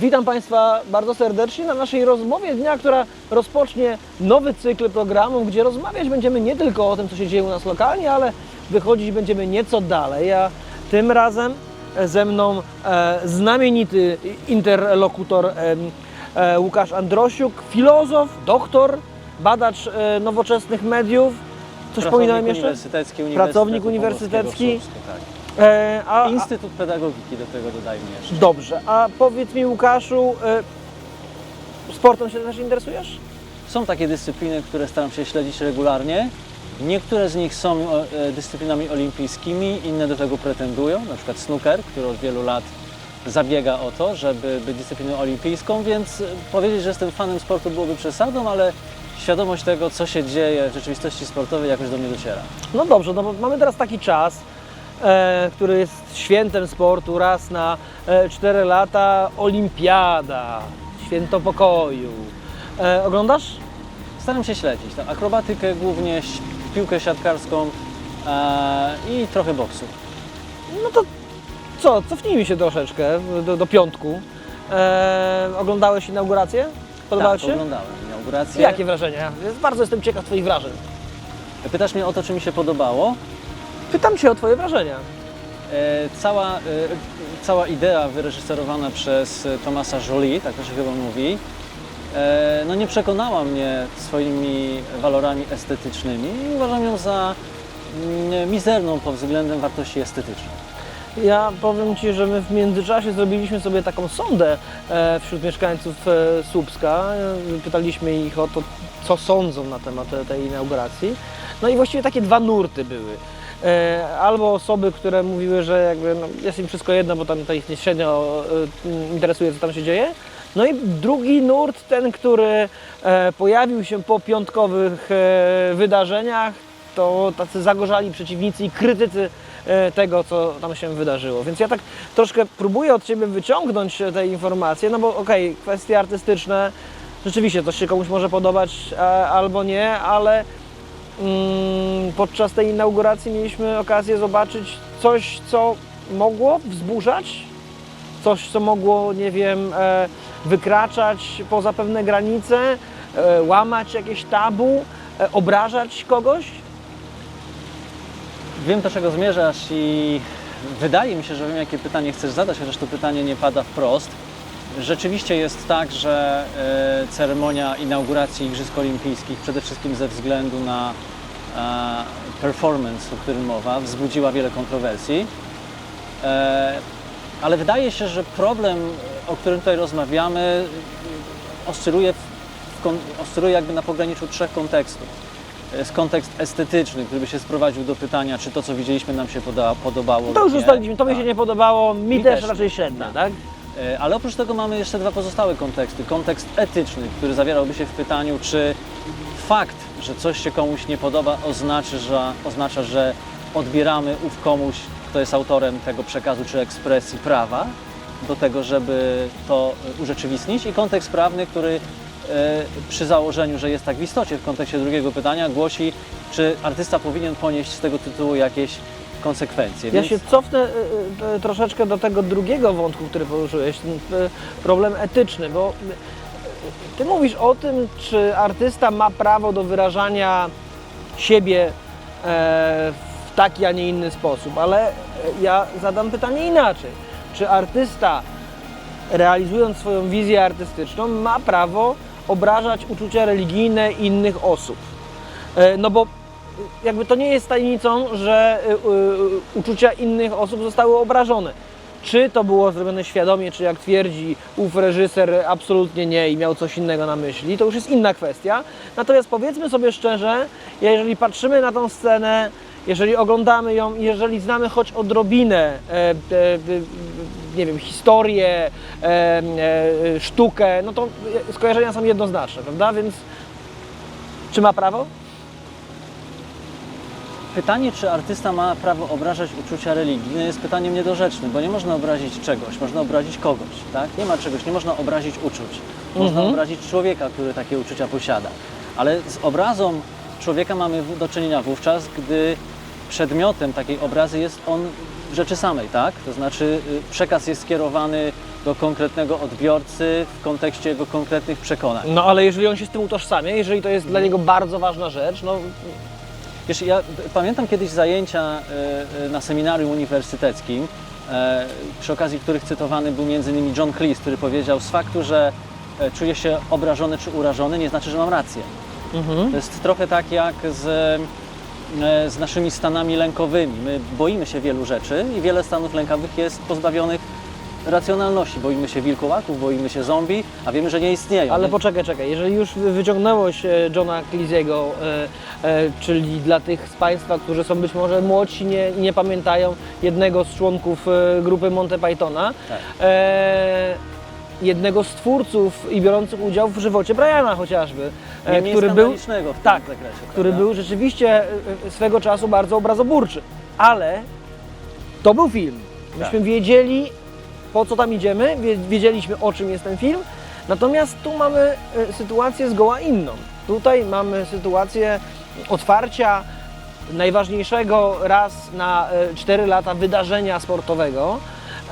Witam Państwa bardzo serdecznie na naszej rozmowie dnia, która rozpocznie nowy cykl programu, gdzie rozmawiać będziemy nie tylko o tym, co się dzieje u nas lokalnie, ale wychodzić będziemy nieco dalej. A tym razem ze mną e, znamienity interlokutor e, e, Łukasz Androsiuk, filozof, doktor, badacz e, nowoczesnych mediów. Coś pominąłem jeszcze? Uniwersytecki Pracownik uniwersytecki. E, a, a, Instytut Pedagogiki do tego dodajmy jeszcze. dobrze, a powiedz mi Łukaszu, e, sportem się też interesujesz? Są takie dyscypliny, które staram się śledzić regularnie. Niektóre z nich są e, dyscyplinami olimpijskimi, inne do tego pretendują, na przykład snooker, który od wielu lat zabiega o to, żeby być dyscypliną olimpijską, więc e, powiedzieć, że jestem fanem sportu byłoby przesadą, ale świadomość tego, co się dzieje w rzeczywistości sportowej jakoś do mnie dociera. No dobrze, no bo mamy teraz taki czas, e, który jest świętem sportu, raz na e, 4 lata olimpiada, święto pokoju. E, oglądasz? Staram się śledzić tak, akrobatykę głównie, piłkę siatkarską e, i trochę boksu. No to co, cofnijmy się troszeczkę do, do piątku. E, oglądałeś inaugurację? Podobało tak, się? oglądałem inaugurację. Jakie wrażenia? Bardzo jestem ciekaw Twoich wrażeń. Pytasz mnie o to, czy mi się podobało. Pytam się o Twoje wrażenia. E, cała, e, cała idea wyreżyserowana przez e, Tomasa Jolie, tak to się chyba mówi, e, no nie przekonała mnie swoimi walorami estetycznymi i uważam ją za mm, mizerną pod względem wartości estetycznych. Ja powiem Ci, że my w międzyczasie zrobiliśmy sobie taką sondę e, wśród mieszkańców e, Słupska. E, Pytaliśmy ich o to, co sądzą na temat te- tej inauguracji. No i właściwie takie dwa nurty były. E, Albo osoby, które mówiły, że jakby no, jest im wszystko jedno, bo tam to ich nie średnio e, interesuje, co tam się dzieje. No i drugi nurt, ten, który e, pojawił się po piątkowych wydarzeniach, to tacy zagorzali przeciwnicy i krytycy tego, co tam się wydarzyło. Więc ja tak troszkę próbuję od Ciebie wyciągnąć te informacje, no bo okej, kwestie artystyczne, rzeczywiście coś się komuś może podobać albo nie, ale mm, podczas tej inauguracji mieliśmy okazję zobaczyć coś, co mogło wzburzać, coś, co mogło, nie wiem, e, wykraczać poza pewne granice, e, łamać jakieś tabu, e, obrażać kogoś. Wiem do czego zmierzasz i wydaje mi się, że wiem jakie pytanie chcesz zadać, chociaż to pytanie nie pada wprost. Rzeczywiście jest tak, że ceremonia inauguracji Igrzysk Olimpijskich przede wszystkim ze względu na performance, o którym mowa, wzbudziła wiele kontrowersji. E, ale wydaje się, że problem, o którym tutaj rozmawiamy, oscyluje, w, oscyluje jakby na pograniczu trzech kontekstów jest kontekst estetyczny, który by się sprowadził do pytania, czy to, co widzieliśmy, nam się poda, podobało. To już ustaliliśmy, to mi się Tak. nie podobało, mi, Mi też, też raczej nie. średnio, Tak. tak? E, Ale oprócz tego mamy jeszcze dwa pozostałe konteksty. Kontekst etyczny, który zawierałby się w pytaniu, czy fakt, że coś się komuś nie podoba, oznacza, że, oznacza, że odbieramy ów komuś, kto jest autorem tego przekazu czy ekspresji prawa do tego, żeby to e, urzeczywistnić. I kontekst prawny, który e, przy założeniu, że jest tak w istocie w kontekście drugiego pytania, głosi, czy artysta powinien ponieść z tego tytułu jakieś konsekwencje. Ja Więc- się cofnę y, y, troszeczkę do tego drugiego wątku, który poruszyłeś, ten problem etyczny, bo ty mówisz o tym, czy artysta ma prawo do wyrażania siebie e, w taki, a nie inny sposób, ale e, ja zadam pytanie inaczej. Czy artysta realizując swoją wizję artystyczną ma prawo obrażać uczucia religijne innych osób? E, No bo jakby to nie jest tajemnicą, że y, uczucia innych osób zostały obrażone. Czy to było zrobione świadomie, czy jak twierdzi ów reżyser, absolutnie nie i miał coś innego na myśli, to już jest inna kwestia. Natomiast powiedzmy sobie szczerze, jeżeli patrzymy na tą scenę, jeżeli oglądamy ją, jeżeli znamy choć odrobinę, e, e, e, nie wiem, historię, e, e, sztukę, no to skojarzenia są jednoznaczne, prawda? Więc czy ma prawo? Pytanie, czy artysta ma prawo obrażać uczucia religijne jest pytaniem niedorzecznym, bo nie można obrazić czegoś, można obrazić kogoś, tak? Nie ma czegoś, nie można obrazić uczuć. Można Mhm. obrazić człowieka, który takie uczucia posiada. Ale z obrazą człowieka mamy do czynienia wówczas, gdy przedmiotem takiej obrazy jest on w rzeczy samej, tak? To znaczy y, przekaz jest skierowany do konkretnego odbiorcy w kontekście jego konkretnych przekonań. No ale jeżeli on się z tym utożsamia, jeżeli to jest dla niego bardzo ważna rzecz, no Wiesz, ja pamiętam kiedyś zajęcia y, y, na seminarium uniwersyteckim, e, przy okazji których cytowany był m.in. John Cleese, który powiedział z faktu, że e, czuję się obrażony czy urażony, nie znaczy, że mam rację. mhm. To jest trochę tak jak z, e, z naszymi stanami lękowymi. My boimy się wielu rzeczy i wiele stanów lękowych jest pozbawionych racjonalności. Boimy się wilkołaków, boimy się zombie, a wiemy, że nie istnieją. Ale Nie- poczekaj, czekaj, jeżeli już wy- wyciągnąłeś e, Johna Cleese'ego, e, e, czyli dla tych z Państwa, którzy są być może młodsi, nie, nie pamiętają jednego z członków e, grupy Monty Pythona, Tak. e, jednego z twórców i biorących udział w żywocie Briana chociażby, e, który był, skandalicznego w tym tak, zakresie. który prawda? był rzeczywiście e, e, swego czasu bardzo obrazoburczy, ale to był film. Myśmy Tak. wiedzieli, po co tam idziemy, wie- wiedzieliśmy, o czym jest ten film, natomiast tu mamy e, sytuację zgoła inną. Tutaj mamy sytuację otwarcia najważniejszego raz na 4 lata wydarzenia sportowego.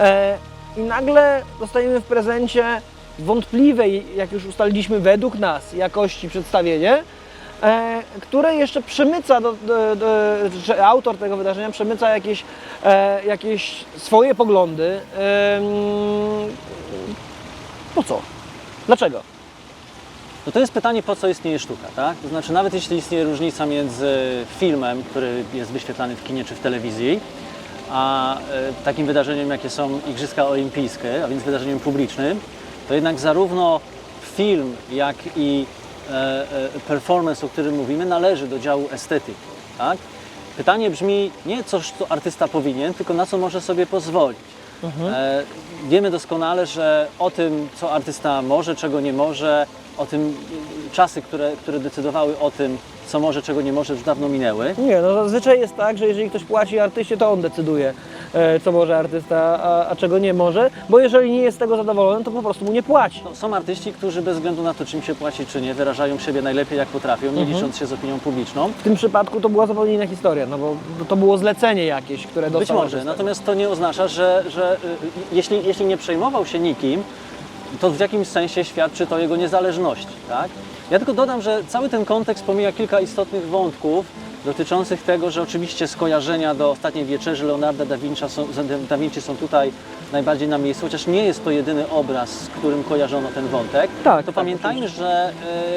E, i nagle dostajemy w prezencie wątpliwej, jak już ustaliliśmy według nas, jakości przedstawienie, e, które jeszcze przemyca, do, do, do, że autor tego wydarzenia przemyca jakieś, e, jakieś swoje poglądy. Em, po co? Dlaczego? No to jest pytanie, po co istnieje sztuka, tak? To znaczy, nawet jeśli istnieje różnica między filmem, który jest wyświetlany w kinie czy w telewizji, a e, takim wydarzeniem, jakie są Igrzyska Olimpijskie, a więc wydarzeniem publicznym, to jednak zarówno film, jak i e, e, performance, o którym mówimy, należy do działu estetyki, tak? Pytanie brzmi nie coś, co artysta powinien, tylko na co może sobie pozwolić. E, wiemy doskonale, że o tym, co artysta może, czego nie może, o tym y, czasy, które, które decydowały o tym, co może, czego nie może, już dawno minęły. Nie, no zazwyczaj jest tak, że jeżeli ktoś płaci artyście, to on decyduje, e, co może artysta, a, a czego nie może, bo jeżeli nie jest z tego zadowolony, to po prostu mu nie płaci. No, są artyści, którzy bez względu na to, czym się płaci, czy nie, wyrażają siebie najlepiej, jak potrafią, nie licząc się z opinią publiczną. W tym przypadku to była zupełnie inna historia, no bo to było zlecenie jakieś, które Być dostał może, artysta. natomiast to nie oznacza, że, że y, jeśli, jeśli nie przejmował się nikim, to w jakimś sensie świadczy to jego niezależności. Tak? Ja tylko dodam, że cały ten kontekst pomija kilka istotnych wątków dotyczących tego, że oczywiście skojarzenia do ostatniej wieczerzy Leonarda da Vinci są, da Vinci są tutaj najbardziej na miejscu, chociaż nie jest to jedyny obraz, z którym kojarzono ten wątek. Tak, to tak, pamiętajmy, że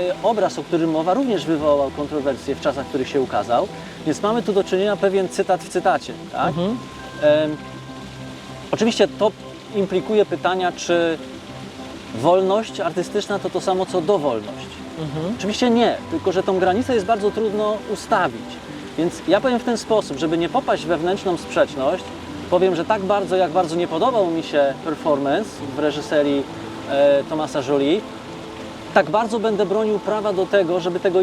y, obraz, o którym mowa, również wywołał kontrowersje w czasach, w których się ukazał, więc mamy tu do czynienia pewien cytat w cytacie. Tak? Mhm. Em, Oczywiście to implikuje pytania, czy wolność artystyczna to to samo co dowolność. Mhm. Oczywiście nie, tylko że tą granicę jest bardzo trudno ustawić. Więc ja powiem w ten sposób, żeby nie popaść w wewnętrzną sprzeczność, powiem, że tak bardzo, jak bardzo nie podobał mi się performance w reżyserii e, Tomasa Jolie, tak bardzo będę bronił prawa do tego, żeby tego,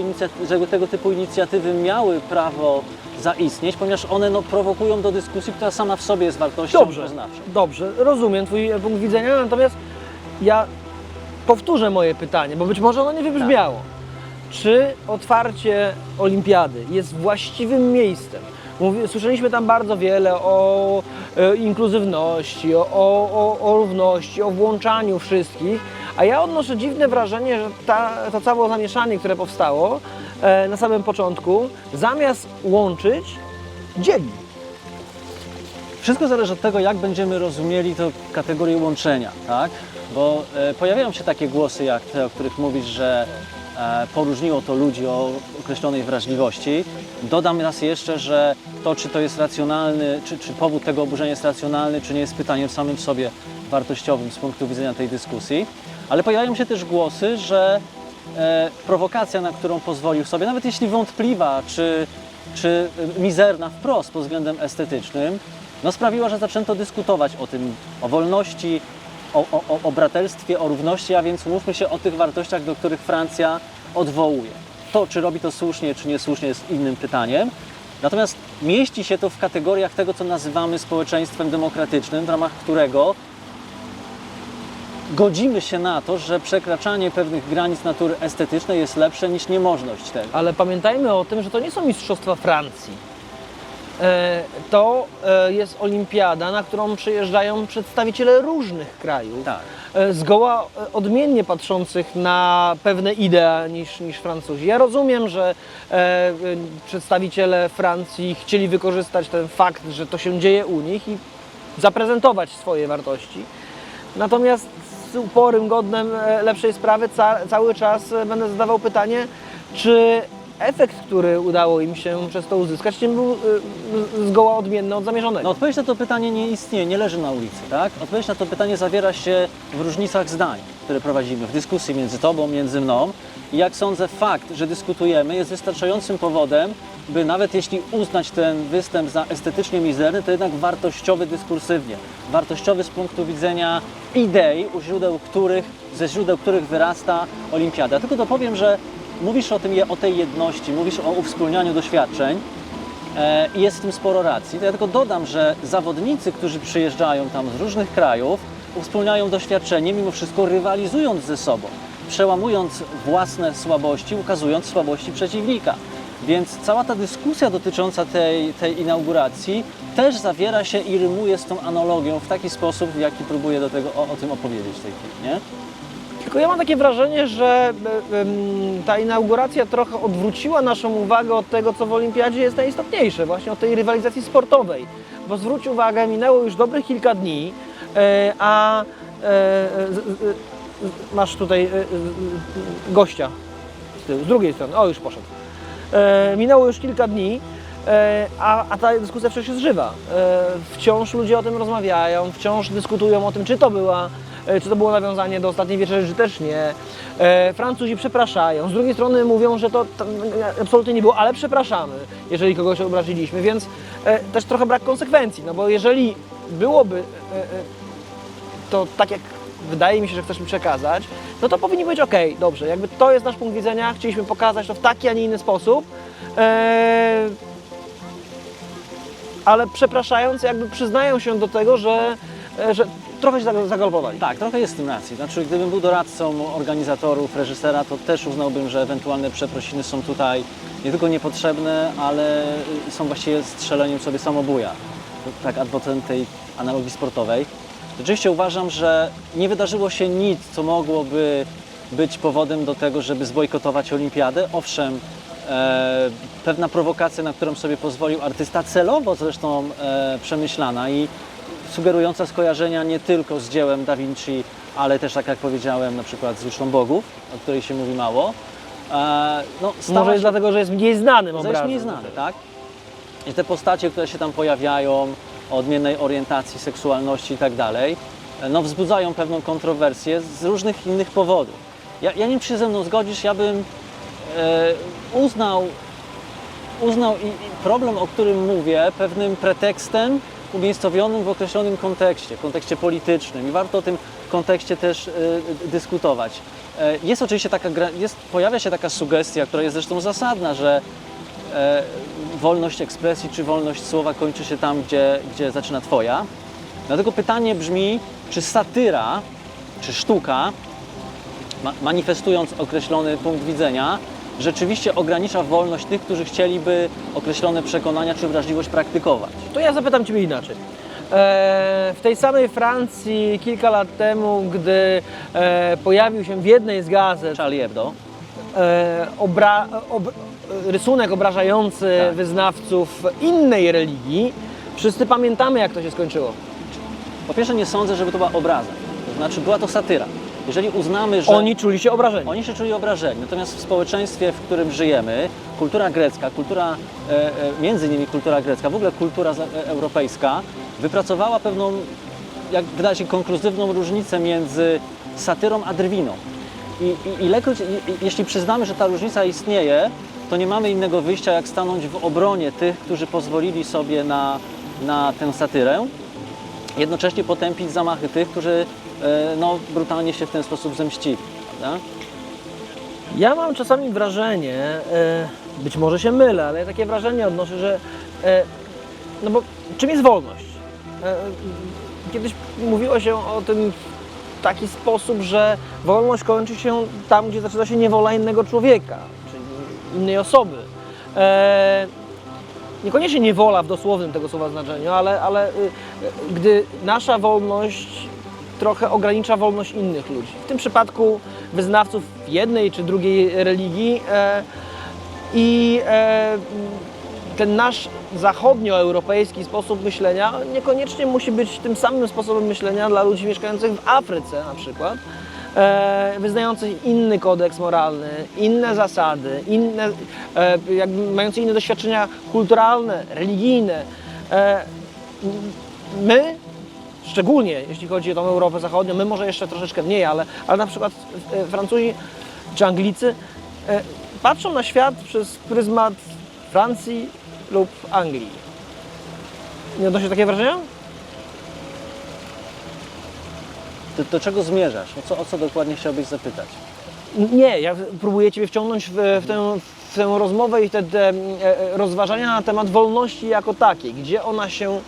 żeby tego typu inicjatywy miały prawo zaistnieć, ponieważ one no, prowokują do dyskusji, która sama w sobie jest wartością Dobrze, poznawczą. dobrze, rozumiem Twój punkt widzenia, natomiast ja powtórzę moje pytanie, bo być może ono nie wybrzmiało. Czy otwarcie olimpiady jest właściwym miejscem? Mówi, słyszeliśmy tam bardzo wiele o e, inkluzywności, o, o, o, równości, o włączaniu wszystkich, a ja odnoszę dziwne wrażenie, że ta, to całe zamieszanie, które powstało e, na samym początku, zamiast łączyć, dzieli. Wszystko zależy od tego, jak będziemy rozumieli to kategorię łączenia, tak? Bo e, pojawiają się takie głosy jak te, o których mówisz, że e, poróżniło to ludzi o określonej wrażliwości. Dodam raz jeszcze, że to, czy to jest racjonalny, czy, czy powód tego oburzenia jest racjonalny, czy nie jest pytaniem samym w sobie wartościowym z punktu widzenia tej dyskusji. Ale pojawiają się też głosy, że e, prowokacja, na którą pozwolił sobie, nawet jeśli wątpliwa, czy, czy e, mizerna wprost pod względem estetycznym, no sprawiła, że zaczęto dyskutować o tym, o wolności, o, o, o braterstwie, o równości, a więc mówmy się o tych wartościach, do których Francja odwołuje. To, czy robi to słusznie, czy niesłusznie, jest innym pytaniem. Natomiast mieści się to w kategoriach tego, co nazywamy społeczeństwem demokratycznym, w ramach którego godzimy się na to, że przekraczanie pewnych granic natury estetycznej jest lepsze niż niemożność tego. Ale pamiętajmy o tym, że to nie są mistrzostwa Francji. E, to e, jest olimpiada, na którą przyjeżdżają przedstawiciele różnych krajów. Tak. e, zgoła odmiennie patrzących na pewne idea niż, niż Francuzi. Ja rozumiem, że przedstawiciele Francji chcieli wykorzystać ten fakt, że to się dzieje u nich i zaprezentować swoje wartości. Natomiast z uporem godnym lepszej sprawy ca, cały czas będę zadawał pytanie, czy efekt, który udało im się przez to uzyskać, nie był e, zgoła odmienny od zamierzonego. No, odpowiedź na to pytanie nie istnieje, nie leży na ulicy, tak? Odpowiedź na to pytanie zawiera się w różnicach zdań, które prowadzimy, w dyskusji między Tobą, między mną. I jak sądzę, fakt, że dyskutujemy jest wystarczającym powodem, by nawet jeśli uznać ten występ za estetycznie mizerny, to jednak wartościowy dyskursywnie. Wartościowy z punktu widzenia idei, u źródeł których, ze źródeł których wyrasta olimpiada. Tylko dopowiem, że mówisz o, tym, o tej jedności, mówisz o uwspólnianiu doświadczeń, E, i jest w tym sporo racji. To ja tylko dodam, że zawodnicy, którzy przyjeżdżają tam z różnych krajów, uwspólniają doświadczenie, mimo wszystko rywalizując ze sobą, przełamując własne słabości, ukazując słabości przeciwnika. Więc cała ta dyskusja dotycząca tej, tej inauguracji też zawiera się i rymuje z tą analogią w taki sposób, w jaki próbuję do tego, o, o tym opowiedzieć w tej chwili. Nie? Tylko ja mam takie wrażenie, że e, ta inauguracja trochę odwróciła naszą uwagę od tego, co w Olimpiadzie jest najistotniejsze, właśnie od tej rywalizacji sportowej. Bo zwróć uwagę, minęło już dobrych kilka dni, e, a e, masz tutaj gościa z tyłu, z drugiej strony, o już poszedł. Minęło już kilka dni, a, a ta dyskusja wciąż jest żywa. Wciąż ludzie o tym rozmawiają, wciąż dyskutują o tym, czy to była, czy to było nawiązanie do ostatniej wieczerzy, czy też nie. E, Francuzi przepraszają, z drugiej strony mówią, że to absolutnie nie było, ale przepraszamy, jeżeli kogoś obraziliśmy, więc e, też trochę brak konsekwencji, no bo jeżeli byłoby e, e, to tak jak wydaje mi się, że chcesz mi przekazać, no to powinni być ok, dobrze, jakby to jest nasz punkt widzenia, chcieliśmy pokazać to w taki, a nie inny sposób, ale przepraszając, jakby przyznają się do tego, że, e, że trochę się zagal- zagalopowali. Tak, trochę jest w tym racji. Znaczy, gdybym był doradcą organizatorów, reżysera, to też uznałbym, że ewentualne przeprosiny są tutaj nie tylko niepotrzebne, ale y, są właściwie strzeleniem sobie samobuja. Tak, adwokatem tej analogii sportowej. Rzeczywiście uważam, że nie wydarzyło się nic, co mogłoby być powodem do tego, żeby zbojkotować olimpiadę. Owszem, e, pewna prowokacja, na którą sobie pozwolił artysta, celowo zresztą e, przemyślana i sugerująca skojarzenia nie tylko z dziełem Da Vinci, ale też, tak jak powiedziałem, na przykład z Juszą Bogów, o której się mówi mało. E, no, stała Może jest się- dlatego, że jest mniej znanym obrazem. mniej znane, tak? I te postacie, które się tam pojawiają, o odmiennej orientacji, seksualności i tak dalej, no wzbudzają pewną kontrowersję z różnych innych powodów. Ja, ja nie wiem, czy się ze mną zgodzisz, ja bym e, uznał, uznał i, i problem, o którym mówię, pewnym pretekstem umiejscowionym w określonym kontekście, w kontekście politycznym i warto o tym kontekście też e, dyskutować. E, jest oczywiście taka, jest, pojawia się taka sugestia, która jest zresztą zasadna, że e, wolność ekspresji czy wolność słowa kończy się tam, gdzie, gdzie zaczyna Twoja. Dlatego pytanie brzmi, czy satyra, czy sztuka, ma, manifestując określony punkt widzenia, rzeczywiście ogranicza wolność tych, którzy chcieliby określone przekonania czy wrażliwość praktykować. To ja zapytam Ciebie inaczej. E, w tej samej Francji kilka lat temu, gdy e, pojawił się w jednej z gazet Charlie Hebdo. e, obra, ob, rysunek obrażający Tak. wyznawców innej religii, wszyscy pamiętamy, jak to się skończyło. Po pierwsze nie sądzę, żeby to była obraza. To znaczy była to satyra. Jeżeli uznamy, że... Oni czuli się obrażeni. Oni się czuli obrażeni, natomiast w społeczeństwie, w którym żyjemy, kultura grecka, kultura, e, e, między innymi kultura grecka, w ogóle kultura e, europejska, wypracowała pewną, jak wydaje się, konkluzywną różnicę między satyrą a drwiną. I, i ilekroć, i, jeśli przyznamy, że ta różnica istnieje, to nie mamy innego wyjścia, jak stanąć w obronie tych, którzy pozwolili sobie na, na tę satyrę, jednocześnie potępić zamachy tych, którzy no, brutalnie się w ten sposób zemścili. Prawda? Ja mam czasami wrażenie, e, być może się mylę, ale takie wrażenie odnoszę, że e, no bo czym jest wolność? E, Kiedyś mówiło się o tym w taki sposób, że wolność kończy się tam, gdzie zaczyna się niewola innego człowieka, czyli innej osoby. E, niekoniecznie niewola w dosłownym tego słowa znaczeniu, ale, ale y, y, gdy nasza wolność trochę ogranicza wolność innych ludzi. W tym przypadku wyznawców jednej czy drugiej religii e, i e, ten nasz zachodnioeuropejski sposób myślenia niekoniecznie musi być tym samym sposobem myślenia dla ludzi mieszkających w Afryce na przykład, e, wyznających inny kodeks moralny, inne zasady, inne, mających inne doświadczenia kulturalne, religijne. My, szczególnie jeśli chodzi o tą Europę Zachodnią, my może jeszcze troszeczkę mniej, ale, ale na przykład e, Francuzi czy Anglicy e, patrzą na świat przez pryzmat Francji lub Anglii. Nie odnosi takie wrażenia? Do, do czego zmierzasz? O co, o co dokładnie chciałbyś zapytać? Nie, ja próbuję Ciebie wciągnąć w, w, tę, w tę rozmowę i te, te e, rozważania na temat wolności jako takiej. Gdzie ona się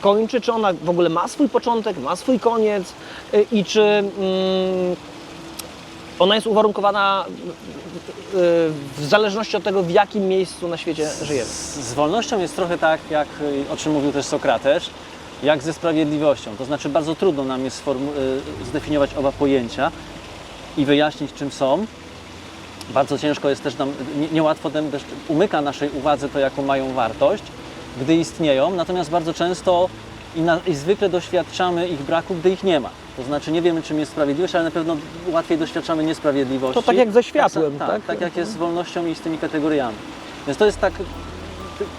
kończy, czy ona w ogóle ma swój początek, ma swój koniec e, i czy mm, ona jest uwarunkowana e, w zależności od tego, w jakim miejscu na świecie żyjemy. Z, wolnością jest trochę tak, jak o czym mówił też Sokrates, jak ze sprawiedliwością. To znaczy bardzo trudno nam jest zdefiniować oba pojęcia i wyjaśnić czym są. Bardzo ciężko jest też nam, nie- niełatwo umyka naszej uwadze to, jaką mają wartość, gdy istnieją, natomiast bardzo często i, na, i zwykle doświadczamy ich braku, gdy ich nie ma. To znaczy nie wiemy, czym jest sprawiedliwość, ale na pewno łatwiej doświadczamy niesprawiedliwości. To tak jak ze światłem, tak? tak? Tak, jak jest z wolnością i z tymi kategoriami. Więc to jest tak,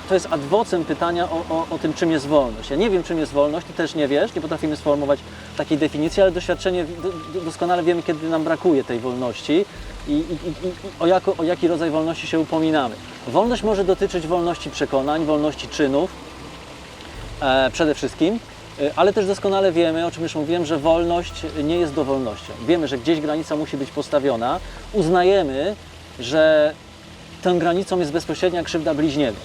to jest adwocem pytania o, o, o tym, czym jest wolność. Ja nie wiem, czym jest wolność, ty też nie wiesz, nie potrafimy sformułować takiej definicji, ale doświadczenie do, do, doskonale wiemy, kiedy nam brakuje tej wolności i, i, i, o, jako, o jaki rodzaj wolności się upominamy. Wolność może dotyczyć wolności przekonań, wolności czynów, e, przede wszystkim, e, ale też doskonale wiemy, o czym już mówiłem, że wolność nie jest dowolnością. Wiemy, że gdzieś granica musi być postawiona. Uznajemy, że tą granicą jest bezpośrednia krzywda bliźniego.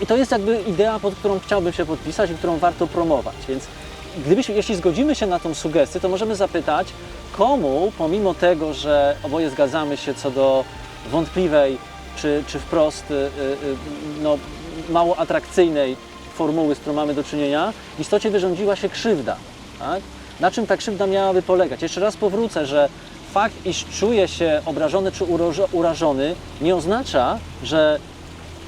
I to jest jakby idea, pod którą chciałbym się podpisać i którą warto promować. Więc gdybyśmy, jeśli zgodzimy się na tą sugestię, to możemy zapytać, komu, pomimo tego, że oboje zgadzamy się co do wątpliwej czy, czy wprost y, y, y, no, mało atrakcyjnej formuły, z którą mamy do czynienia, w istocie wyrządziła się krzywda. Tak? Na czym ta krzywda miałaby polegać? Jeszcze raz powrócę, że fakt, iż czuję się obrażony czy urażony, nie oznacza, że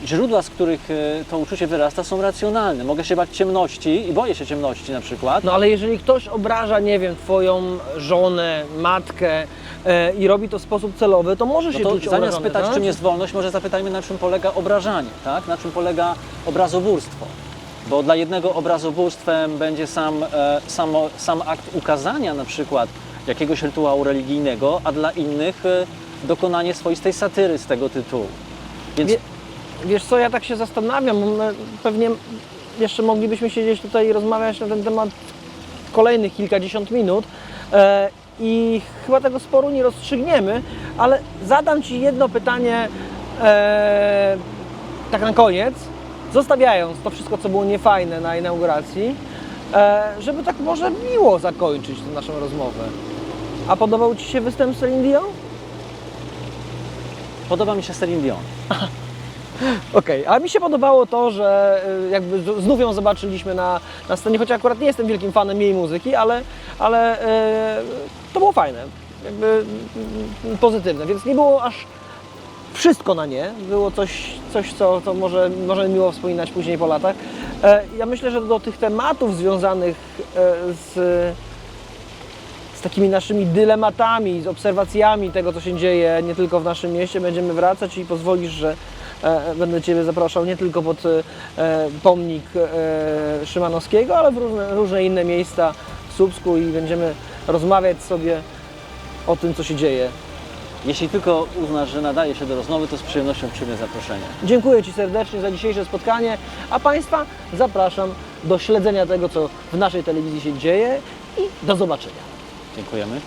źródła, z których y, to uczucie wyrasta, są racjonalne. Mogę się bać ciemności i boję się ciemności na przykład. No ale jeżeli ktoś obraża, nie wiem, Twoją żonę, matkę e, i robi to w sposób celowy, to może się No to czuć zamiast obrażony, pytać, tak? czym jest wolność, może zapytajmy, na czym polega obrażanie, tak? na czym polega obrazobórstwo. Bo dla jednego obrazobórstwem będzie sam, e, samo, sam akt ukazania na przykład jakiegoś rytuału religijnego, a dla innych e, dokonanie swoistej satyry z tego tytułu. Więc Wie, wiesz co, ja tak się zastanawiam, my pewnie jeszcze moglibyśmy siedzieć tutaj i rozmawiać na ten temat kolejnych kilkadziesiąt minut e, i chyba tego sporu nie rozstrzygniemy, ale zadam Ci jedno pytanie e, tak na koniec, zostawiając to wszystko, co było niefajne na inauguracji, e, żeby tak może miło zakończyć tę naszą rozmowę. A podobał Ci się występ Celine Dion? podoba mi się Celine Dion. Okej, a mi się podobało to, że y, jakby znów ją zobaczyliśmy na, na scenie, choć akurat nie jestem wielkim fanem jej muzyki, ale, ale y, to było fajne, jakby y, pozytywne, więc nie było aż wszystko na nie, było coś, coś co, co może, może miło wspominać później po latach. E, ja myślę, że do tych tematów związanych e, z, z takimi naszymi dylematami, z obserwacjami tego, co się dzieje nie tylko w naszym mieście, będziemy wracać i pozwolisz, że będę Ciebie zapraszał nie tylko pod e, pomnik e, Szymanowskiego, ale w różne, różne inne miejsca w Słupsku i będziemy rozmawiać sobie o tym, co się dzieje. Jeśli tylko uznasz, że nadaje się do rozmowy, to z przyjemnością przyjmę zaproszenie. Dziękuję Ci serdecznie za dzisiejsze spotkanie, a Państwa zapraszam do śledzenia tego, co w naszej telewizji się dzieje i do zobaczenia. Dziękujemy.